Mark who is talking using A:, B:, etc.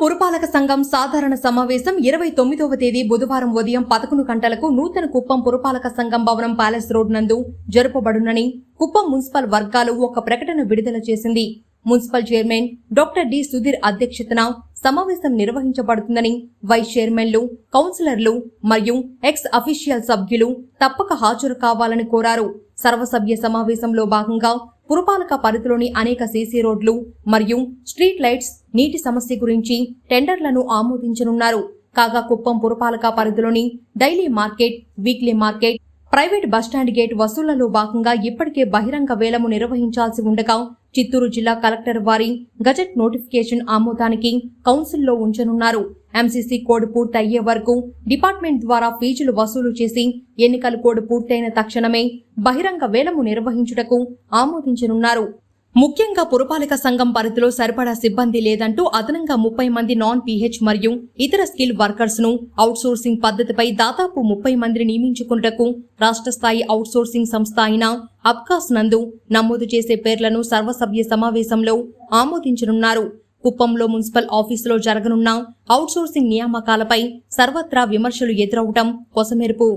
A: పురపాలక సంఘం సాధారణ సమావేశం ఇరవై తొమ్మిదవ తేదీ బుధవారం ఉదయం పదకొండు గంటలకు నూతన కుప్పం పురపాలక సంఘం భవనం ప్యాలెస్ రోడ్ నందు జరుపబడునని కుప్పం మున్సిపల్ వర్గాలు ఒక ప్రకటన విడుదల చేసింది. Municipal chairman doctor D Sudheer అధ్యక్షతన సమావేశం నిర్వహించబడుతుందని వైస్ చైర్మన్లు కౌన్సిలర్లు మరియు ఎక్స్ అఫీషియల్ సభ్యులు తప్పక హాజరు కావాలని కోరారు. సర్వసభ్య సమావేశంలో భాగంగా పురపాలక పరిధిలోని అనేక సీసీ రోడ్లు మరియు స్ట్రీట్ లైట్స్ నీటి సమస్య గురించి టెండర్లను ఆమోదించనున్నారు. కాగా కుప్పం పురపాలక పరిధిలోని daily market weekly market private bus stand gate వసూళ్ళలో భాగంగా ఇప్పటికే బహిరంగ వేలము నిర్వహించాల్సి ఉండగా చిత్తూరు జిల్లా కలెక్టర్ వారి గజెట్ నోటిఫికేషన్ ఆమోదానికి కౌన్సిల్లో ఉంచనున్నారు. ఎంసీసీ కోడ్ పూర్తయ్యే వరకు డిపార్ట్మెంట్ ద్వారా ఫీజులు వసూలు చేసి ఎన్నికల కోడ్ పూర్తయిన తక్షణమే బహిరంగ వేలము నిర్వహించుటకు ఆమోదించనున్నారు. ముఖ్యంగా పురపాలక సంఘం పరిధిలో సరిపడా సిబ్బంది లేదంటూ అదనంగా ముప్పై మంది నాన్ పీహెచ్ మరియు ఇతర స్కిల్ వర్కర్స్ను అవుట్సోర్సింగ్ పద్ధతిపై దాదాపు ముప్పై మందిని నియమించుకున్నటకు రాష్ట్ర స్థాయి అవుట్సోర్సింగ్ సంస్థ అయిన అబ్కాస్ నందు నమోదు చేసే పేర్లను సర్వసభ్య సమావేశంలో ఆమోదించనున్నారు. కుప్పంలో మున్సిపల్ ఆఫీసులో జరగనున్న అవుట్సోర్సింగ్ నియామకాలపై సర్వత్రా విమర్శలు ఎదురవటం కొసమెరుపు.